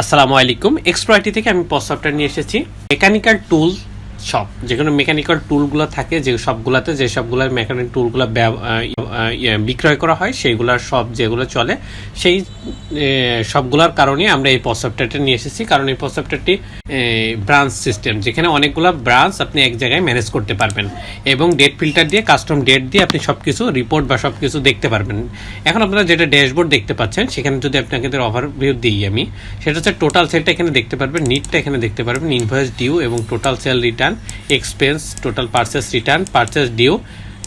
আসসালামু আলাইকুম। এক্সপ্রয়টি থেকে আমি পস সফটওয়্যার নিয়ে এসেছি। মেকানিক্যাল টুল শপ যেখানে মেকানিক্যাল টুলগুলো থাকে, যে সবগুলোতে, যে সবগুলো মেকানিক টুলগুলো বিক্রয় করা হয় সেইগুলোর সব যেগুলো চলে, সেই সবগুলোর কারণে আমরা এই পস সফটওয়্যারটা নিয়ে এসেছি। কারণ এই পস সফটওয়্যারটি ব্রাঞ্চ সিস্টেম যেখানে অনেকগুলো ব্রাঞ্চ আপনি এক জায়গায় ম্যানেজ করতে পারবেন এবং ডেট ফিল্টার দিয়ে কাস্টম ডেট দিয়ে আপনি সব কিছু রিপোর্ট বা সব কিছু দেখতে পারবেন। এখন আপনারা যেটা ড্যাশবোর্ড দেখতে পাচ্ছেন, সেখানে যদি আপনাকে ওভারভিউ দিই আমি, সেটা হচ্ছে টোটাল সেলটা এখানে দেখতে পারবেন নিটটা এখানে দেখতে পারবেন ইনভয়েস ডিউ এবং total sale return expense total purchase return purchase due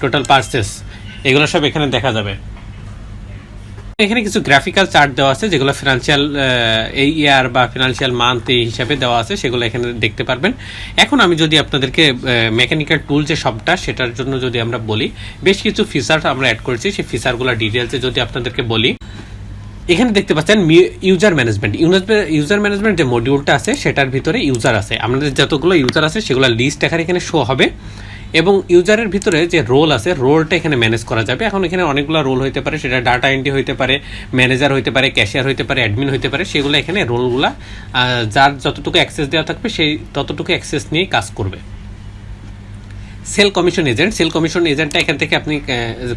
total purchase এগুলো সব এখানে দেখা যাবে। এখানে কিছু গ্রাফিক্যাল চার্ট দেওয়া আছে, যেগুলো ফিনান্সিয়াল এই ইয়ার বা ফিনান্সিয়াল মান্থ এই হিসাবে দেওয়া আছে, সেগুলো এখানে দেখতে পারবেন। এখন আমি যদি আপনাদেরকে মেকানিক্যাল টুল যে সবটা, সেটার জন্য যদি আমরা বলি, বেশ কিছু ফিচার আমরা অ্যাড করেছি, সেই ফিচারগুলো ডিটেলসে যদি আপনাদেরকে বলি। এখানে দেখতে পাচ্ছেন ইউজার ম্যানেজমেন্ট ইউজার ম্যানেজমেন্ট যে মডিউলটা আছে, সেটার ভিতরে ইউজার আছে। আমাদের যতগুলো ইউজার আছে, সেগুলো লিস্ট এখানে এখানে শো হবে। এবং ইউজারের ভিতরে যে রোল আছে রোলটা এখানে ম্যানেজ করা যাবে। এখন এখানে অনেকগুলো রোল হইতে পারে, সেটা ডাটা এন্ট্রি হইতে পারে ম্যানেজার হইতে পারে ক্যাশিয়ার হইতে পারে অ্যাডমিন হইতে পারে, সেগুলো এখানে রোলগুলা যার যতটুকু অ্যাক্সেস দেওয়া থাকবে, সেই ততটুকু অ্যাক্সেস নিয়েই কাজ করবে। Sale commission agent. Sale commission এজেন্টটা এখান থেকে আপনি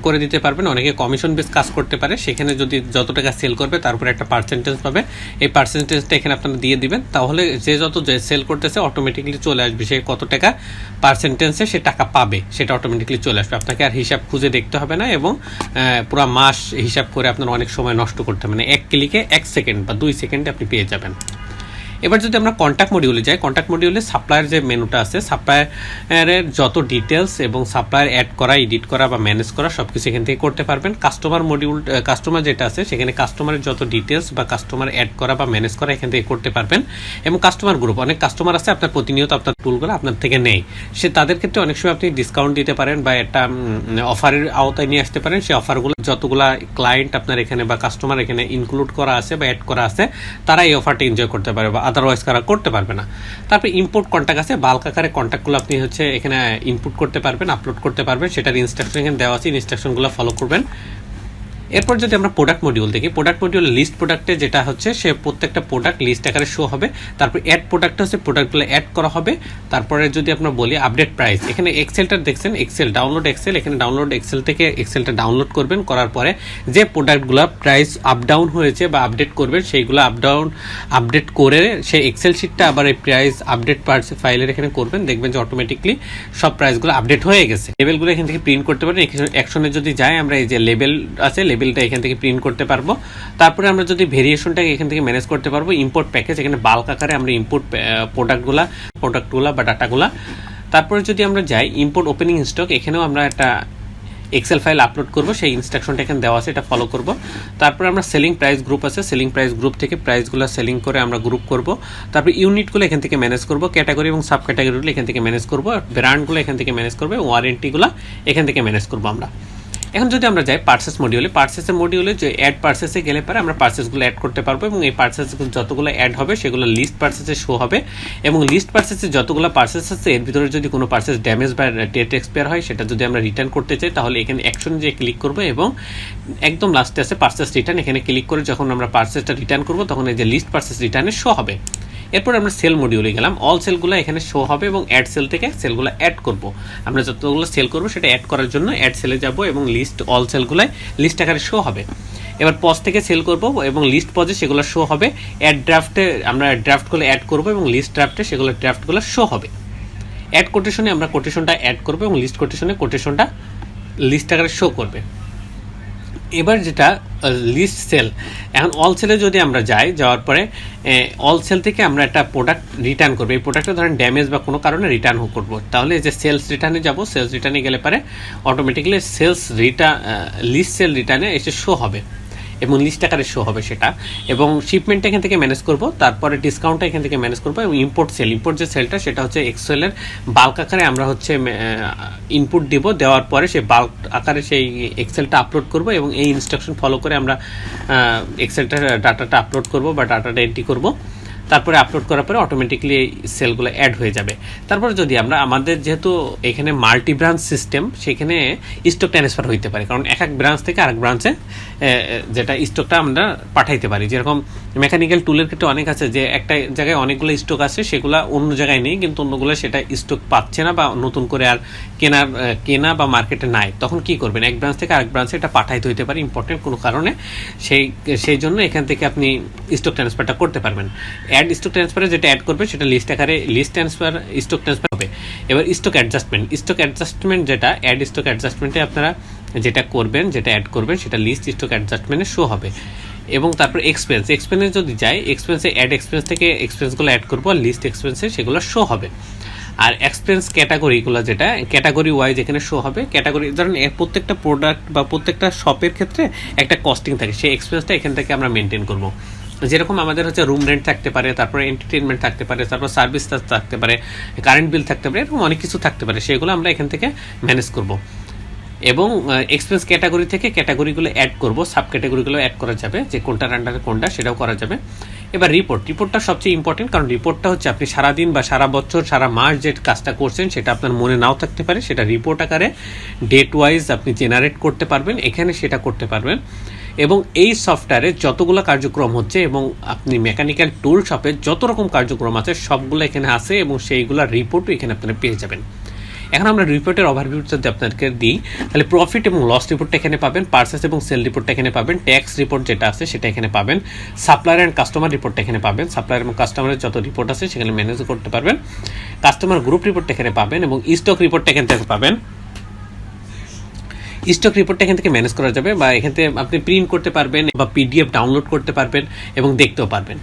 করে দিতে পারবেন। অনেকে কমিশন বেস কাজ করতে পারে। সেখানে যদি যত টাকা সেল করবে তারপরে একটা পার্সেন্টেজ পাবে। এই পার্সেন্টেজটা এখানে আপনারা দিয়ে দিবেন। তাহলে যে যত সেল করতেছে অটোমেটিকলি চলে আসবে। সে কত টাকা পার্সেন্টেজে সে টাকা পাবে, সেটা অটোমেটিকলি চলে আসবে। আপনাকে আর হিসাব খুঁজে দেখতে হবে না এবং পুরো মাস হিসাব করে আপনার অনেক সময় নষ্ট করতে হবে মানে এক ক্লিকে এক সেকেন্ড বা দুই সেকেন্ডে আপনি পেয়ে যাবেন। এবার যদি আমরা কন্ট্যাক্ট মডিউলে যাই কন্ট্যাক্ট মডিউলে সাপ্লায়ার যে মেনুটা আছে সাপ্লায়ারের যত ডিটেলস এবং সাপ্লায়ার অ্যাড করা এডিট করা বা ম্যানেজ করা সব কিছু এখান থেকে করতে পারবেন। কাস্টমার মডিউল কাস্টমার যেটা আছে, সেখানে কাস্টমারের যত ডিটেলস বা কাস্টমার অ্যাড করা বা ম্যানেজ করা এখান থেকে করতে পারবেন। এবং কাস্টমার গ্রুপ অনেক কাস্টমার আছে, আপনার প্রতিনিয়ত আপনার টুলগুলো আপনার থেকে নেই সে তাদের ক্ষেত্রে অনেক সময় আপনি ডিসকাউন্ট দিতে পারেন বা একটা অফারের আওতায় নিয়ে আসতে পারেন। সেই অফারগুলো যতগুলা ক্লায়েন্ট আপনার এখানে বা কাস্টমার এখানে ইনক্লুড করা আছে বা অ্যাড করা আছে, তারা এই অফারটা এনজয় করতে পারে বা আদারওয়াইজ তারা করতে পারবে না। তারপরে ইম্পোর্ট কন্ট্যাক্ট আছে বাল্ক আকারে কন্ট্যাক্টগুলো আপনি হচ্ছে এখানে ইনপুট করতে পারবেন আপলোড করতে পারবেন, সেটার ইনস্ট্রাকশন এখানে দেওয়া আছে ইনস্ট্রাকশনগুলো ফলো করবেন। এরপর যদি আমরা প্রোডাক্ট মডিউল দেখি প্রোডাক্ট মডিউল লিস্ট প্রোডাক্টে যেটা হচ্ছে, সে প্রত্যেকটা প্রোডাক্ট লিস্ট আকারে শো হবে। তারপর অ্যাড প্রোডাক্ট হচ্ছে প্রোডাক্টগুলো অ্যাড করা হবে। তারপরে যদি আমরা বলি আপডেট প্রাইস এখানে এক্সেলটা দেখছেন এক্সেল ডাউনলোড এক্সেল এখানে ডাউনলোড এক্সেল থেকে এক্সেলটা ডাউনলোড করবেন, করার পরে যে প্রোডাক্টগুলো প্রাইস আপ ডাউন হয়েছে বা আপডেট করবেন, সেইগুলো আপ ডাউন আপডেট করে সেই এক্সেল শিটটা আবার এই প্রাইস আপডেট পার্টস ফাইলের এখানে করবেন। দেখবেন যে অটোমেটিকলি সব প্রাইসগুলো আপডেট হয়ে গেছে। লেবেলগুলো এখান থেকে প্রিন্ট করতে পারেন। অ্যাকশনে যদি যাই আমরা এই যে লেবেল আছে লেভেলটা এখান থেকে প্রিন্ট করতে পারব। তারপরে আমরা যদি ভেরিয়েশনটাকে এখান থেকে ম্যানেজ করতে পারব ইম্পোর্ট প্যাকেজ এখানে বাল্ক আকারে আমরা ইম্পোর্ট প্রোডাক্টগুলা প্রোডাক্টগুলা বা ডাটাগুলা তারপরে যদি আমরা যাই ইম্পোর্ট ওপেনিং স্টক এখানেও আমরা একটা এক্সেল ফাইল আপলোড করব, সেই ইনস্ট্রাকশনটা এখানে দেওয়া আছে, এটা ফলো করব। তারপরে আমরা সেলিং প্রাইস গ্রুপ আছে সেলিং প্রাইস গ্রুপ থেকে প্রাইসগুলো সেলিং করে আমরা গ্রুপ করব। তারপরে ইউনিটগুলো এখান থেকে ম্যানেজ করব ক্যাটাগরি এবং সাব ক্যাটাগরিগুলো এখান থেকে ম্যানেজ করব ব্র্যান্ডগুলো এখান থেকে ম্যানেজ করব ওয়ারেন্টিগুলো এখান থেকে ম্যানেজ করব আমরা। এখন যদি আমরা যাই পার্সেস মডিউলে পার্সেসের মডিউলে যে অ্যাড পার্সেসে গেলে পরে আমরা পার্সেসগুলো অ্যাড করতে পারব এবং এই পার্সেস যতগুলো অ্যাড হবে সেগুলো লিস্ট পার্সেসে শো হবে এবং লিস্ট পার্সেসে যতগুলো পার্সেস আছে, এর ভিতরে যদি কোনো পার্সেস ড্যামেজ বা ডেট এক্সপায়ার হয়, সেটা যদি আমরা রিটার্ন করতে চাই, তাহলে এখানে অ্যাকশন যে ক্লিক করব এবং একদম লাস্টে আছে পার্সেস রিটার্ন এখানে ক্লিক করে যখন আমরা পার্সেসটা রিটার্ন করব, তখন এই যে লিস্ট পার্সেস রিটার্নে শো হবে। এরপর আমরা সেল মডিউলে গেলাম। অল সেলগুলো এখানে শো হবে এবং অ্যাড সেল থেকে সেলগুলো অ্যাড করব। আমরা যতগুলো সেল করব সেটা অ্যাড করার জন্য অ্যাড সেলে যাব এবং লিস্ট অল সেলগুলোয় লিস্ট আকারে শো হবে। এবার পজ থেকে সেল করব এবং লিস্ট পজে সেগুলো শো হবে। অ্যাড ড্রাফটে আমরা ড্রাফটগুলো অ্যাড করব এবং লিস্ট ড্রাফটে সেগুলো ড্রাফটগুলো শো হবে। অ্যাড কোটেশনে আমরা কোটেশনটা অ্যাড করব এবং লিস্ট কোটেশনে কোটেশনটা লিস্ট আকারে শো করবে। এবার যেটা লিস্ট সেল এখন অল সেলে যদি আমরা যাই, যাওয়ার পরে অল সেল থেকে আমরা একটা প্রোডাক্ট রিটার্ন করব। এই প্রোডাক্টটা ধরেন ড্যামেজ বা কোনো কারণে রিটার্ন করব। তাহলে যে সেলস রিটার্নে যাব সেলস রিটার্নে গেলে পরে automatically sales return list sale রিটার্নে এসে শো হবে। এবং লিস্ট আকারে শো হবে সেটা। এবং শিপমেন্টটা এখান থেকে ম্যানেজ করব, তারপরে ডিসকাউন্টটা এখান থেকে ম্যানেজ করব এবং ইম্পোর্ট সেল ইম্পোর্ট যে সেলটা সেটা হচ্ছে এক্সেলের বাল্ক আকারে আমরা হচ্ছে ইনপুট দিব। দেওয়ার পরে সেই বাল্ক আকারে সেই এক্সেলটা আপলোড করব এবং এই ইনস্ট্রাকশন ফলো করে আমরা এক্সেলটা ডাটাটা আপলোড করব বা ডাটাটা এন্ট্রি করব। তারপরে আপলোড করার পরে অটোমেটিকলি সেলগুলো অ্যাড হয়ে যাবে। তারপরে যদি আমরা আমাদের যেহেতু এখানে মাল্টি ব্রাঞ্চ সিস্টেম সেখানে স্টক ট্রান্সফার হইতে পারে। কারণ এক এক ব্রাঞ্চ থেকে আরেক ব্রাঞ্চে যেটা স্টকটা আমরা পাঠাইতে পারি। যেরকম মেকানিক্যাল টুলের ক্ষেত্রে অনেক আছে যে একটা জায়গায় অনেকগুলো স্টক আছে, সেগুলো অন্য জায়গায় নেই, কিন্তু অন্যগুলো সেটা স্টক পাচ্ছে না বা নতুন করে আর কেনার কেনা বা মার্কেটে নাই। তখন কি করবেন? এক ব্রাঞ্চ থেকে আরেক ব্রাঞ্চে এটা পাঠাইতে হইতে পারে ইম্পর্টেন্ট কোনো কারণে। সেই সেই জন্য এখান থেকে আপনি স্টক ট্রান্সফারটা করতে পারবেন। অ্যাড স্টক ট্রান্সফারে যেটা অ্যাড করবে, সেটা লিস্ট আকারে লিস্ট ট্রান্সফার স্টক ট্রান্সফার হবে। এবার স্টক অ্যাডজাস্টমেন্ট স্টক অ্যাডজাস্টমেন্ট যেটা অ্যাড স্টক অ্যাডজাস্টমেন্টে আপনারা যেটা করবেন, যেটা অ্যাড করবেন, সেটা লিস্ট স্টক অ্যাডজাস্টমেন্টে শো হবে। এবং তারপর এক্সপেন্স এক্সপেন্সে যদি যায় এক্সপেন্সে অ্যাড এক্সপেন্স থেকে এক্সপেন্সগুলো অ্যাড করব, আর লিস্ট এক্সপেন্সে সেগুলো শো হবে। আর এক্সপেন্স ক্যাটাগরিগুলো যেটা ক্যাটাগরি ওয়াইজ এখানে শো হবে। ক্যাটাগরি ধরেন প্রত্যেকটা প্রোডাক্ট বা প্রত্যেকটা শপের ক্ষেত্রে একটা কস্টিং থাকে। সেই এক্সপেন্সটা এখান থেকে আমরা মেনটেন করব। যেরকম আমাদের হচ্ছে রুম রেন্ট থাকতে পারে, তারপরে এন্টারটেনমেন্ট থাকতে পারে, তারপর সার্ভিস থাকতে পারে কারেন্ট বিল থাকতে পারে, এরকম অনেক কিছু থাকতে পারে, সেগুলো আমরা এখান থেকে ম্যানেজ করব। এবং এক্সপেন্স ক্যাটাগরি থেকে ক্যাটাগরিগুলো অ্যাড করব সাব ক্যাটাগরিগুলো অ্যাড করা যাবে, যে কোনটার আন্ডারে কোনটা, সেটাও করা যাবে। এবার রিপোর্ট রিপোর্টটা সবচেয়ে ইম্পর্টেন্ট কারণ রিপোর্টটা হচ্ছে আপনি সারাদিন বা সারা বছর, সারা মাস যে কাজটা করছেন, সেটা আপনার মনে নাও থাকতে পারে, সেটা রিপোর্ট আকারে ডেট ওয়াইজ আপনি জেনারেট করতে পারবেন, এখানে সেটা করতে পারবেন। এবং এই সফটওয়্যারে যতগুলো কার্যক্রম হচ্ছে এবং আপনি মেকানিক্যাল টুল শপে যত রকম কার্যক্রম আছে, সবগুলো এখানে আছে এবং সেইগুলোর রিপোর্টও এখানে আপনারা পেয়ে যাবেন। এখন আমরা রিপোর্টের ওভারভিউ যদি আপনাদেরকে দিই, তাহলে প্রফিট এবং লস রিপোর্টটা এখানে পাবেন পার্সেস এবং সেল রিপোর্টটা এখানে পাবেন ট্যাক্স রিপোর্ট যেটা আছে সেটা এখানে পাবেন সাপ্লায়ার অ্যান্ড কাস্টমার রিপোর্টটা এখানে পাবেন সাপ্লায়ার এবং কাস্টমারের যত রিপোর্ট আছে সেখানে ম্যানেজ করতে পারবেন কাস্টমার গ্রুপ রিপোর্টটা এখানে পাবেন এবং স্টক রিপোর্টটা এখান থেকে পাবেন। স্টক রিপোর্টটা এখান থেকে ম্যানেজ করা যাবে বা এখান থেকে আপনি প্রিন্ট করতে পারবেন বা পিডিএফ ডাউনলোড করতে পারবেন এবং দেখতেও পারবেন।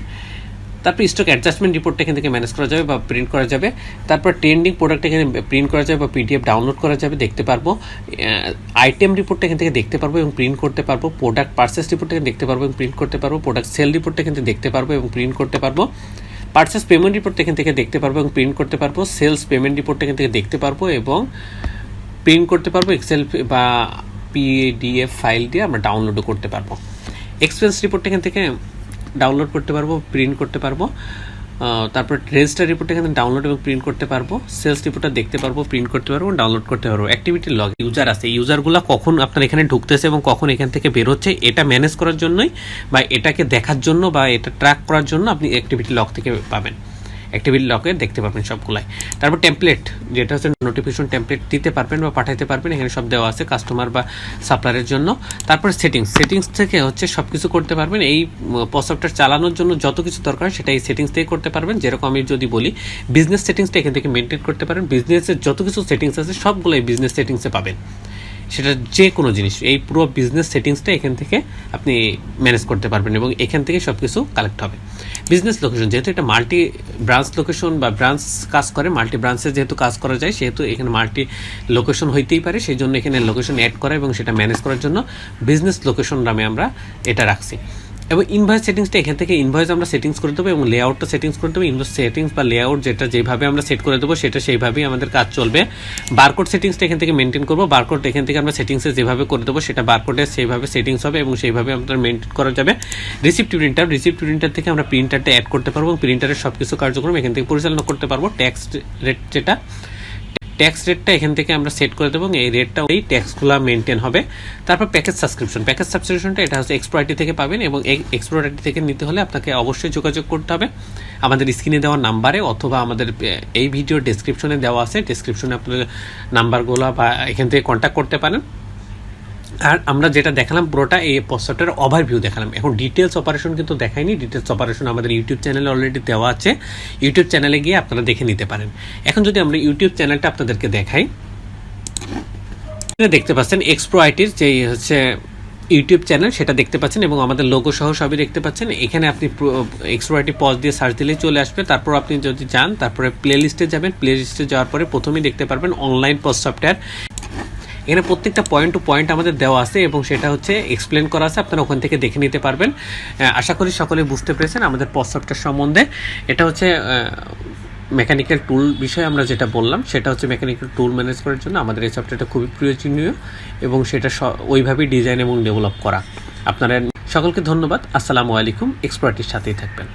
তারপর স্টক অ্যাডজাস্টমেন্ট রিপোর্টটা এখান থেকে ম্যানেজ করা যাবে বা প্রিন্ট করা যাবে। তারপর ট্রেন্ডিং প্রোডাক্ট এখানে প্রিন্ট করা যাবে বা পিডিএফ ডাউনলোড করা যাবে, দেখতে পারব। আইটেম রিপোর্টটা এখান থেকে দেখতে পারব এবং প্রিন্ট করতে পারব। প্রোডাক্ট পার্সেস রিপোর্টটা এখানে দেখতে পারব এবং প্রিন্ট করতে পারব। প্রোডাক্ট সেল রিপোর্টটা এখান থেকে দেখতে পারব এবং প্রিন্ট করতে পারব। পার্সেস পেমেন্ট রিপোর্টটা এখান থেকে দেখতে পারব এবং প্রিন্ট করতে পারব। সেলস পেমেন্ট রিপোর্টটা এখান থেকে দেখতে পারব এবং প্রিন্ট করতে পারব এক্সেল বা পিডিএফ ফাইল দিয়ে আমরা ডাউনলোডও করতে পারব। এক্সপেন্স রিপোর্ট এখান থেকে ডাউনলোড করতে পারব প্রিন্ট করতে পারব তারপর রেজিস্টার রিপোর্ট এখানে ডাউনলোড এবং প্রিন্ট করতে পারব সেলস রিপোর্টটা দেখতে পারব প্রিন্ট করতে পারব ডাউনলোড করতে পারব। অ্যাক্টিভিটি লগ ইউজার আছে ইউজারগুলো কখন আপনার এখানে ঢুকতেছে এবং কখন এখান থেকে বেরোচ্ছে, এটা ম্যানেজ করার জন্যই বা এটাকে দেখার জন্য বা এটা ট্র্যাক করার জন্য আপনি অ্যাক্টিভিটি লগ থেকে পাবেন। অ্যাক্টিভিটি লকে দেখতে পারবেন সবগুলাই। তারপর টেমপ্লেট যেটা হচ্ছে নোটিফিকেশন টেমপ্লেট দিতে পারবেন বা পাঠাইতে পারবেন, এখানে সব দেওয়া আছে কাস্টমার বা সাপ্লায়ারের জন্য। তারপর সেটিংস সেটিংস থেকে হচ্ছে সব কিছু করতে পারবেন। এই সফটওয়্যার চালানোর জন্য যত কিছু দরকার সেটা এই সেটিংস থেকে করতে পারবেন। যেরকম আমি যদি বলি বিজনেস সেটিংসটা এখান থেকে মেনটেন করতে পারেন। বিজনেসের যত কিছু সেটিংস আছে সবগুলোই বিজনেস সেটিংসে পাবেন। সেটা যে কোনো জিনিস, এই পুরো বিজনেস সেটিংসটা এখান থেকে আপনি ম্যানেজ করতে পারবেন এবং এখান থেকে সব কিছু কালেক্ট হবে। বিজনেস লোকেশন যেহেতু এটা মাল্টি ব্রাঞ্চ লোকেশন বা ব্রাঞ্চ কাজ করে মাল্টি ব্রাঞ্চে যেহেতু কাজ করা যায়, সেহেতু এখানে মাল্টি লোকেশন হইতেই পারে সেই জন্য এখানে লোকেশন অ্যাড করা এবং সেটা ম্যানেজ করার জন্য বিজনেস লোকেশন নামে আমরা এটা রাখছি। এবং ইনভয়েস সেটিংসটা এখান থেকে ইনভয়েস আমরা সেটিংস করে দেবো এবং লেআউটটা সেটিংস করে দেবো। ইনভয়েস সেটিংস বা লেআউট যেটা যেভাবে আমরা সেট করে দেবো, সেটা সেইভাবেই আমাদের কাজ চলবে। বারকোড সেটিংসটা এখান থেকে মেনটেন করব। বারকোড এখান থেকে আমরা সেটিংসে যেভাবে করে দেবো, সেটা বারকোডে সেইভাবে সেটিংস হবে এবং সেইভাবে আমাদের মেনটেন করা যাবে। রিসিপ্ট প্রিন্টার রিসিপ্ট প্রিন্টার থেকে আমরা প্রিন্টারটা অ্যাড করতে পারব এবং প্রিন্টারের সব কিছু কার্যক্রম এখান থেকে পরিচালনা করতে পারব। ট্যাক্স রেট যেটা ট্যাক্স রেটটা এখান থেকে আমরা সেট করে দেবো এই রেটটা এই ট্যাক্সগুলো মেনটেন হবে। তারপর প্যাকেজ সাবস্ক্রিপশন প্যাকেজ সাবস্ক্রিপশনটা এটা হচ্ছে এক্সপ্রয়টি থেকে পাবেন এবং এই এক্সপ্রয়টি থেকে নিতে হলে আপনাকে অবশ্যই যোগাযোগ করতে হবে। আমাদের স্ক্রিনে দেওয়া নাম্বারে অথবা আমাদের এই ভিডিও ডেসক্রিপশনে দেওয়া আছে। ডেসক্রিপশনে আপনাদের নাম্বারগুলো বা এখান থেকে কন্ট্যাক্ট করতে পারেন। আর আমরা যেটা দেখালাম, পুরোটা এই পোস্টারটার ওভারভিউ দেখালাম। এখন ডিটেলস অপারেশন কিন্তু দেখাইনি। ডিটেলস অপারেশন আমাদের ইউটিউব চ্যানেলে অলরেডি দেওয়া আছে। ইউটিউব চ্যানেলে গিয়ে আপনারা দেখে নিতে পারেন। এখন যদি আমরা ইউটিউব চ্যানেলটা আপনাদেরকে দেখাই দেখতে পাচ্ছেন এক্সপ্রো আইটির যে হচ্ছে ইউটিউব চ্যানেল সেটা দেখতে পাচ্ছেন এবং আমাদের লোগো সহ সবই দেখতে পাচ্ছেন। এখানে আপনি এক্সপ্রো আইটি পজ দিয়ে সার্চ দিলেই চলে আসবে। তারপর আপনি যদি যান, তারপরে প্লে লিস্টে যাবেন। প্লে লিস্টে যাওয়ার পরে প্রথমেই দেখতে পারবেন অনলাইন পজ সফটওয়্যার এখানে প্রত্যেকটা পয়েন্ট টু পয়েন্ট আমাদের দেওয়া আছে এবং সেটা হচ্ছে এক্সপ্লেন করা আছে। আপনারা ওখান থেকে দেখে নিতে পারবেন। আশা করি সকলে বুঝতে পেরেছেন আমাদের পজ সম্বন্ধে। এটা হচ্ছে মেকানিক্যাল টুল বিষয়ে আমরা যেটা বললাম, সেটা হচ্ছে মেকানিক্যাল টুল ম্যানেজ করার জন্য আমাদের এই সফটওয়্যারটা খুবই প্রয়োজনীয় এবং সেটা ওইভাবেই ডিজাইন এবং ডেভেলপ করা। আপনারা সকলকে ধন্যবাদ। আসসালামু আলাইকুম। এক্সপার্টির সাথেই থাকবেন।